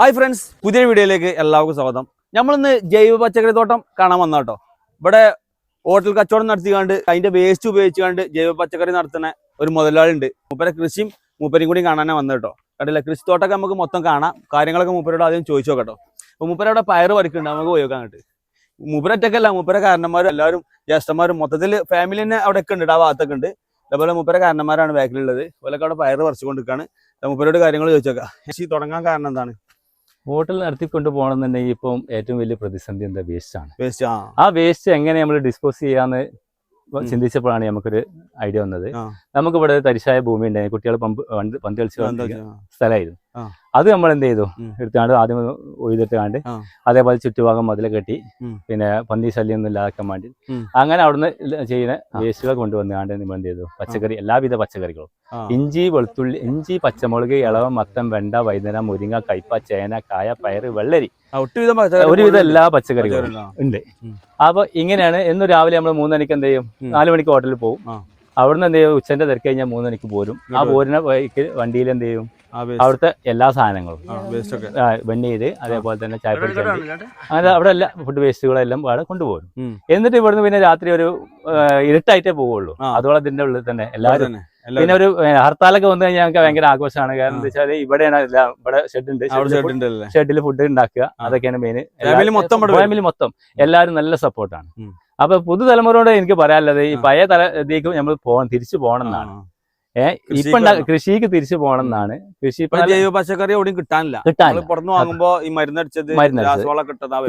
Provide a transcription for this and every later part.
Hi friends പുതിയ വീഡിയോയിലേക്ക് എല്ലാവർക്കും സ്വാഗതം. നമ്മളിന്ന് ജൈവ പച്ചക്കറി തോട്ടം കാണാൻ വന്ന കേട്ടോ ഇവിടെ ഹോട്ടൽ കച്ചവടം നടത്തിക്കാണ്ട് അതിന്റെ വേസ്റ്റ് ഉപയോഗിച്ചുകൊണ്ട് ജൈവ പച്ചക്കറി നടത്തുന്ന ഒരു മുതലാളി ഉണ്ട് മൂപ്പരെ കൃഷിയും മൂപ്പരും കൂടി കാണാനാണ് വന്നത് കേട്ടോ കണ്ടില്ല കൃഷി തോട്ടമൊക്കെ നമുക്ക് മൊത്തം കാണാം. കാര്യങ്ങളൊക്കെ മൂപ്പരോട് ആദ്യം ചോദിച്ചു നോക്കട്ടോ അപ്പൊ മൂപ്പര അവിടെ പയറ് പറിക്കുന്നുണ്ട് നമുക്ക് ഉപയോഗിക്കാൻ നോക്കാൻ കേട്ട് മൂപ്പരൊറ്റക്കല്ല മൂപ്പര കാരണന്മാരും എല്ലാവരും ജ്യേഷ്ഠന്മാരും മൊത്തത്തിൽ ഫാമിലി തന്നെ അവിടെ ഒക്കെ ഉണ്ട് ആ ഭാഗത്തൊക്കെ ഉണ്ട്. അതേപോലെ മൂപ്പര കാരണന്മാരാണ് ബാക്കിലുള്ളത് അതുപോലെ അവിടെ പയറ് പറിച്ചുകൊണ്ടിരിക്കുകയാണ് മൂപ്പരോട് കാര്യങ്ങൾ ചോദിച്ചേക്കാം കൃഷി തുടങ്ങാൻ കാരണം എന്താണ്? ഹോട്ടൽ നടത്തിക്കൊണ്ട് പോകണമെന്നുണ്ടെങ്കിൽ ഇപ്പം ഏറ്റവും വലിയ പ്രതിസന്ധി എന്താ? വേസ്റ്റ് ആണ് വേസ്റ്റ് ആ. വേസ്റ്റ് എങ്ങനെ നമ്മൾ ഡിസ്പോസ് ചെയ്യാന്ന് ചിന്തിച്ചപ്പോഴാണ് നമുക്കൊരു ഐഡിയ വന്നത്. നമുക്ക് നമുക്കിവിടെ തരിശായ ഭൂമി ഉണ്ടായി കുട്ടികൾ പമ്പ് പന്ത് കളിച്ച് സ്ഥലമായിരുന്നു. അത് നമ്മൾ എന്ത് ചെയ്തു. എടുത്താണ്ട് ആദ്യം ഒഴുതിട്ട് കണ്ട് അതേപോലെ ചുറ്റുഭാഗം മതിൽ കെട്ടി പിന്നെ പന്നി ശല്യം ഒന്നും ഇല്ലാതാക്കാൻ വേണ്ടി അങ്ങനെ അവിടുന്ന് ചെയ്യുന്ന വേസ്റ്റുകൾ കൊണ്ടുവന്ന് കണ്ട് നമ്മൾ എന്ത് ചെയ്തു? പച്ചക്കറി എല്ലാവിധ പച്ചക്കറികളും. ഇഞ്ചി വെളുത്തുള്ളി ഇഞ്ചി പച്ചമുളക് ഇളവ മത്തം വെണ്ട വൈകുന്നേരം മുരിങ്ങ കയ്പ ചേന കായ പയറ് വെള്ളരി. ഒരുവിധ എല്ലാ പച്ചക്കറികളും ഉണ്ട്. അപ്പൊ ഇങ്ങനെയാണ് എന്ന് രാവിലെ നമ്മൾ മൂന്നണിക്ക് എന്ത് ചെയ്യും? നാലു മണിക്ക് ഹോട്ടലിൽ പോകും. അവിടുന്ന് എന്ത് ചെയ്യും? ഉച്ചന്റെ തിരക്ക് കഴിഞ്ഞാൽ മൂന്നണിക്ക് പോരും. ആ പോരിനെ വണ്ടിയിൽ എന്ത് ചെയ്യും. അവിടുത്തെ എല്ലാ സാധനങ്ങളും. ഒക്കെ. വെണ്ണീര് അതേപോലെ തന്നെ ചായപ്പൊടി അങ്ങനെ അവിടെ എല്ലാ ഫുഡ് വേസ്റ്റുകളെല്ലാം അവിടെ കൊണ്ടുപോകും എന്നിട്ട് ഇവിടുന്ന് പിന്നെ രാത്രി ഒരു ഇരുട്ടായിട്ടേ പോവുള്ളൂ. അതുപോലെ അതോളം ഇതിന്റെ ഉള്ളിൽ തന്നെ എല്ലാവരും. തന്നെ. പിന്നെ ഒരു ഹർത്താലൊക്കെ വന്നു കഴിഞ്ഞാൽ ഞങ്ങൾക്ക് ഭയങ്കര ആഘോഷമാണ്. കാരണം എന്താ വെച്ചാൽ ഇവിടെയാണ് എല്ലാം ഇവിടെ ഷെഡ് ഉണ്ട്. ഷെഡിൽ ഫുഡ് ഉണ്ടാക്കുക. അതൊക്കെയാണ് മെയിൻ. ഫാമിലി മൊത്തം എല്ലാവരും നല്ല സപ്പോർട്ടാണ്. അപ്പൊ പുതുതലമുറയോട് എനിക്ക് പറയാനുള്ളത് ഈ. പഴയ തല ഇതിലേക്ക് നമ്മൾ പോകണം തിരിച്ചു പോകണം എന്നാണ്. ഏഹ് ഇപ്പൊ കൃഷിക്ക് തിരിച്ചു പോകണം എന്നാണ്. കൃഷി ജൈവ പച്ചക്കറി എവിടെയും കിട്ടാനില്ല. കിട്ടാനില്ല. പുറത്തു വാങ്ങുമ്പോ ഈ മരുന്നടിച്ചത്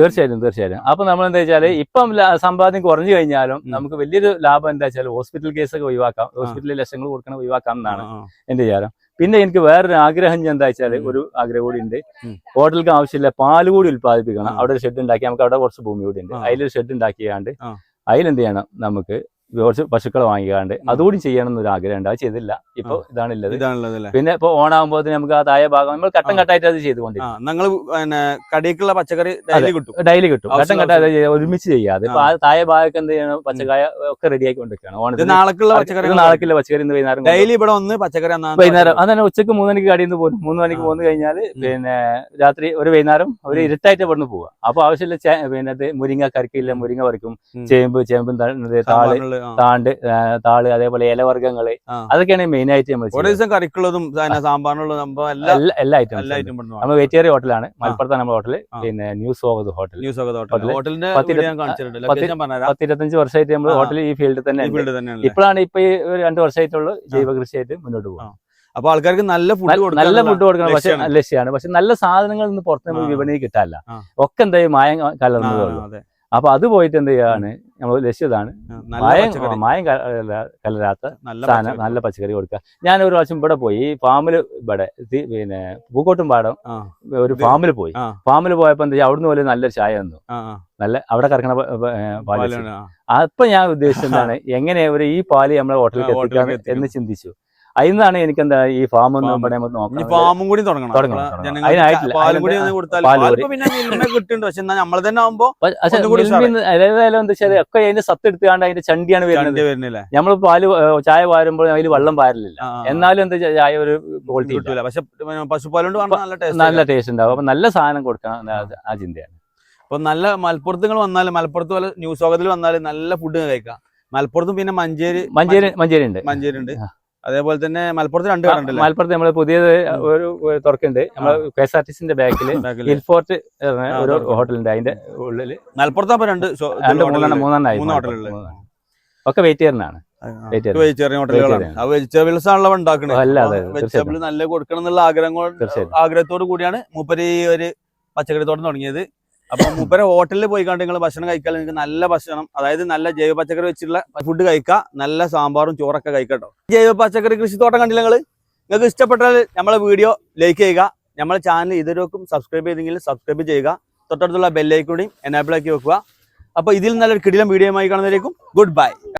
തീർച്ചയായിട്ടും തീർച്ചയായിട്ടും. അപ്പൊ നമ്മൾ എന്താ വെച്ചാൽ ഇപ്പം സമ്പാദ്യം കുറഞ്ഞു കഴിഞ്ഞാലും നമുക്ക് വലിയൊരു ലാഭം എന്താ വെച്ചാൽ ഹോസ്പിറ്റൽ കേസൊക്കെ ഒഴിവാക്കാം. ഹോസ്പിറ്റലിൽ ലക്ഷങ്ങൾ കൊടുക്കണം ഒഴിവാക്കാം എന്നാണ് എന്റെ വിചാരം. പിന്നെ എനിക്ക് വേറൊരു ആഗ്രഹം ഞാൻ എന്താ വെച്ചാൽ ഒരു ആഗ്രഹം കൂടി ഉണ്ട്. ഹോട്ടലിക്ക് ആവശ്യമില്ല പാൽ കൂടി ഉൽപ്പാദിപ്പിക്കണം. അവിടെ ഒരു ഷെഡ് ഉണ്ടാക്കി നമുക്ക് അവിടെ കുറച്ച് ഭൂമി കൂടി ഉണ്ട്. അതിലൊരു ഷെഡ് ഉണ്ടാക്കിയാണ്ട് അതിലെന്ത് ചെയ്യണം നമുക്ക് കുറച്ച് പശുക്കളെ വാങ്ങിക്കാണ്ട് അതുകൂടി ചെയ്യണം എന്നൊരു ആഗ്രഹം ഉണ്ട് അത് ചെയ്തില്ല. ഇപ്പൊ. ഇതാണുള്ളത്. പിന്നെ ഇപ്പൊ ഓണാകുമ്പോൾ നമുക്ക് ആ താഴെ ഭാഗം നമ്മൾ ഘട്ടം. ഘട്ടമായിട്ട് അത് ചെയ്തുകൊണ്ടിരിക്കും. കടിക്കുള്ള പച്ചക്കറി ഡെയിലി കിട്ടും. ഡെയിലി കിട്ടും. ഘട്ടം ഘട്ടമായിട്ട് ഒരുമിച്ച് ചെയ്യാതെ ഇപ്പൊ ആ. തായ താഴെ ഭാഗമൊക്കെ എന്ത് ചെയ്യണം? പച്ചക്കായ ഒക്കെ റെഡി കൊണ്ടിരിക്കുകയാണ് ഓണത്തിന് നാളേക്കുള്ള പച്ചക്കറി നാളേക്കുള്ള പച്ചക്കറി ഇന്ന് വൈകുന്നേരം ഡെയിലി ഇവിടെ ഒന്ന് പച്ചക്കറി വൈകുന്നേരം. അതന്നെ ഉച്ചയ്ക്ക് മൂന്ന് മണിക്ക് കടിയിൽ നിന്ന് പോകും മൂന്ന് മണിക്ക്. പോന്നു കഴിഞ്ഞാൽ പിന്നെ രാത്രി ഒരു വൈകുന്നേരം ഒരു ഇരുട്ടായിട്ട് ഇവിടെ നിന്ന് പോവുക. അപ്പൊ ആവശ്യമില്ല പിന്നെ മുരിങ്ങ കറിക്കില്ല മുരിങ്ങ പറിക്കും. ചേമ്പ് ചേമ്പും താൾ ആ. താണ്ട് താൾ അതേപോലെ ഇലവർഗങ്ങൾ. അതൊക്കെയാണ് മെയിൻ ആയിട്ട് നമ്മൾ ഒരു ചെയ്യുന്നത്. ദിവസം കറിക്കുള്ളതും സാമ്പാറിനുള്ള സാമ്പാറിനുള്ളതും എല്ലാ. ഐറ്റം നമ്മൾ വെറ്റേറിയ ഹോട്ടലാണ്. മലപ്പുറത്താണ് നമ്മുടെ ഹോട്ടൽ. പിന്നെ new Swagat hotel new Swagat ഹോട്ടലിന്റെ പത്തിരുപത്തഞ്ച് വർഷമായിട്ട് നമ്മൾ ഹോട്ടൽ ഈ ഫീൽഡിൽ തന്നെ. ഇപ്പോഴാണ് ഇപ്പൊ ഈ ഒരു രണ്ട് വർഷമായിട്ടുള്ള ജൈവ കൃഷിയായിട്ട് മുന്നോട്ട് പോകുന്നത്. അപ്പൊ ആൾക്കാർക്ക് നല്ല ഫുഡ് നല്ല- ഫുഡ് കൊടുക്കണം. പക്ഷെ. ലക്ഷ്യമാണ്. പക്ഷെ നല്ല സാധനങ്ങൾ ഇന്ന് പുറത്ത് നമുക്ക്. വിപണിയിൽ കിട്ടാനില്ല. ഒക്കെ എന്തായാലും മായം കലർന്നതേ അപ്പൊ അത് പോയിട്ട് എന്ത് ചെയ്യാണ് നമ്മൾ ലക്ഷ്യതാണ്. മായം മായം കലരാത്ത നല്ല സാധനം നല്ല പച്ചക്കറി കൊടുക്കുക. ഞാൻ ഒരു പ്രാവശ്യം ഇവിടെ പോയി ഫാമിൽ ഫാമിൽ ഇവിടെ പിന്നെ പൂക്കോട്ടും പാടം ഒരു ഫാമിൽ പോയി. ഫാമിൽ പോയപ്പോ എന്താ ചെയ്യാ അവിടുന്ന് പോലെ നല്ലൊരു ചായ ആ, നല്ല അവിടെ കറക്കണ പാൽ. അപ്പൊ ഞാൻ ഉദ്ദേശിച്ചത് എന്താണ് എങ്ങനെ ഒരു ഈ പാൽ നമ്മളെ ഹോട്ടലിൽ എത്തിക്കാം. എന്ന് ചിന്തിച്ചു. അതിന്നാണ് എനിക്ക് എന്താ ഈ ഫാം ഒന്ന്. ഇവിടെ ഫാമും കൂടി തുടങ്ങണം ഏതായാലും എന്താ വെച്ചാൽ ഒക്കെ അതിന്റെ സത്ത് എടുത്തുകൊണ്ട് അതിന്റെ ചണ്ടിയാണ് വരുന്നത്. നമ്മൾ പാൽ ചായ വാരുമ്പോൾ അതിൽ വെള്ളം പാരില്ല എന്നാലും എന്താ ചായ ഒരു ക്വാളിറ്റി കിട്ടില്ല പക്ഷെ നല്ല ടേസ്റ്റ് ഉണ്ടാവും. അപ്പൊ നല്ല സാധനം കൊടുക്കണം ആ- ചിന്തയാണ്. അപ്പൊ നല്ല മലപ്പുറത്ത് നിങ്ങൾ വന്നാലും മലപ്പുറത്ത് പോലെ ന്യൂസ് സ്വാഗതത്തിൽ വന്നാലും നല്ല ഫുഡ് കഴിക്കാം. മലപ്പുറത്തും പിന്നെ മഞ്ചേരി മഞ്ചേരി മഞ്ചേരി ഉണ്ട് മഞ്ചേരി ഉണ്ട്. അതേപോലെ തന്നെ മലപ്പുറത്ത് രണ്ട് കട ഉണ്ടല്ലേ മലപ്പുറത്ത് നമ്മൾ പുതിയത്. ഒരു തുറക്കുണ്ട്. തുറക്കുന്നുണ്ട് നമ്മൾ കെ എസ് ആർ ടി സിന്റെ ബാക്കിൽ. ഹിൽഫോർട്ട് ഒരു ഹോട്ടലുണ്ട്. അതിന്റെ ഉള്ളിൽ മലപ്പുറത്ത് അപ്പൊ രണ്ട് രണ്ട് മൂന്നെണ്ണം മൂന്നെണ്ണായി മൂന്നെണ്ണം മൂന്ന് ഹോട്ടലുണ്ട് ഒക്കെ വെജിറ്റേറിയനാണ്. വെജിറ്റേറിയൻ. ഹോട്ടലുകളാണ്. ആ വെജിറ്റബിൾസ് ആണല്ലോ ഉണ്ടാക്കുന്നത് അല്ല, വെജിറ്റബിൾ നല്ല കൊടുക്കണം എന്നുള്ള ആഗ്രഹം ആഗ്രഹത്തോട് കൂടിയാണ് മൂപ്പര് ഈ ഒരു പച്ചക്കറി തോട്ടം തുടങ്ങിയത്. അപ്പൊ മൂപ്പര ഹോട്ടലിൽ പോയി കണ്ട് നിങ്ങൾ ഭക്ഷണം കഴിക്കാൻ നിങ്ങൾക്ക് നല്ല ഭക്ഷണം അതായത് നല്ല ജൈവ പച്ചക്കറി വെച്ചിട്ടുള്ള ഫുഡ് കഴിക്കുക നല്ല സാമ്പാറും ചോറൊക്കെ കഴിക്കട്ടോ. ജൈവ പച്ചക്കറി കൃഷിത്തോട്ടം കണ്ടില്ല നിങ്ങൾ നിങ്ങൾക്ക് ഇഷ്ടപ്പെട്ടാൽ നമ്മളെ വീഡിയോ ലൈക്ക് ചെയ്യുക നമ്മളെ ചാനൽ ഇതുവരെക്കും സബ്സ്ക്രൈബ് ചെയ്തെങ്കിൽ സബ്സ്ക്രൈബ് ചെയ്യുക തൊട്ടടുത്തുള്ള ബെല്ലൈക്കൂടെയും എനാബിളാക്കി വെക്കുക. അപ്പൊ ഇതിൽ നല്ലൊരു കിടിലം വീഡിയോ ആയി കാണുന്നതിലേക്കും ഗുഡ് ബൈ